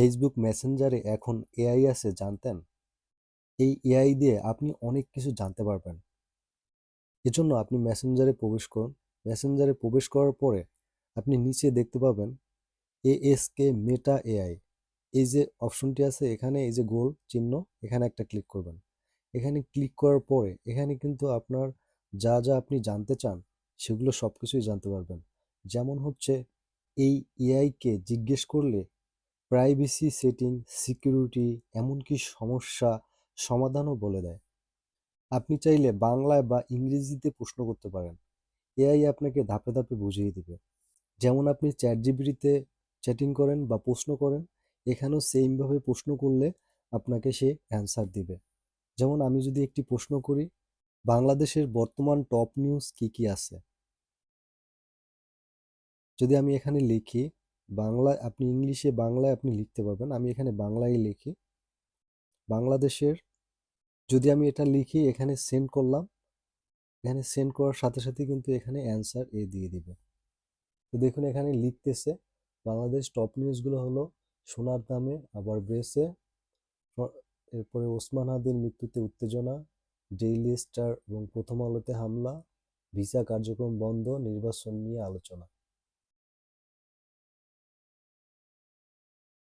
Facebook মেসেঞ্জারে এখন AI আছে জানতেন? এই এআই দিয়ে আপনি অনেক কিছু জানতে পারবেন। এজন্য আপনি মেসেঞ্জারে প্রবেশ করুন। মেসেঞ্জারে প্রবেশ করার পরে আপনি নিচে দেখতে পাবেন এএসকে মেটা এআই এই যে অপশনটি আছে এখানে, এই যে গোল চিহ্ন, এখানে একটা ক্লিক করবেন। এখানে ক্লিক করার পরে এখানে কিন্তু আপনার যা যা আপনি জানতে চান, সেগুলো সব কিছুই জানতে পারবেন। যেমন হচ্ছে এই এআইকে জিজ্ঞেস করলে প্রাইভেসি সেটিং, সিকিউরিটি, এমনকি সমস্যা সমাধানও বলে দেয়। আপনি চাইলে বাংলায় বা ইংরেজিতে প্রশ্ন করতে পারেন। এআই আপনাকে ধাপে ধাপে বুঝিয়ে দেবে। যেমন আপনি চ্যাট জিপিটিতে চ্যাটিং করেন বা প্রশ্ন করেন, এখানেও সেমভাবে প্রশ্ন করলে আপনাকে সে অ্যান্সার দিবে। যেমন আমি যদি একটি প্রশ্ন করি, বাংলাদেশের বর্তমান টপ নিউজ কি কি আছে? যদি আমি এখানে লিখি বাংলায় আপনি ইংলিশে বাংলায় আপনি লিখতে পারবেন। আমি এখানে বাংলায় লিখি। বাংলাদেশের যদি আমি এটা লিখি, এখানে সেন্ড করলাম। এখানে সেন্ড করার সাথে সাথে কিন্তু এখানে অ্যান্সার এ দিয়ে দিবে। তো দেখুন, এখানে লিখতেছে, বাংলাদেশ টপ নিউজগুলো হলো সোনার দামে, আবার ব্রেসে এরপরে, ওসমান হাদির মৃত্যুতে উত্তেজনা, ডেইলি স্টার এবং প্রথম আলোতে হামলা, ভিসা কার্যক্রম বন্ধ, নির্বাচন নিয়ে আলোচনা।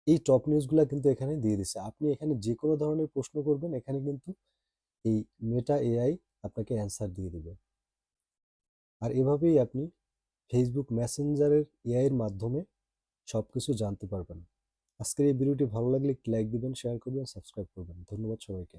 এই টপ নিউজগুলো কিন্তু এখানে দিয়ে দিছে। আপনি এখানে যে কোনো ধরনের প্রশ্ন করবেন, এখানে কিন্তু এই মেটা এআই আপনাকে অ্যান্সার দিয়ে দেবে। আর এভাবেই আপনি ফেসবুক মেসেঞ্জারের এআইয়ের মাধ্যমে সব কিছু জানতে পারবেন। আজকের এই ভিডিওটি ভালো লাগলে লাইক দিবেন শেয়ার করবেন সাবস্ক্রাইব করবেন। ধন্যবাদ সবাইকে।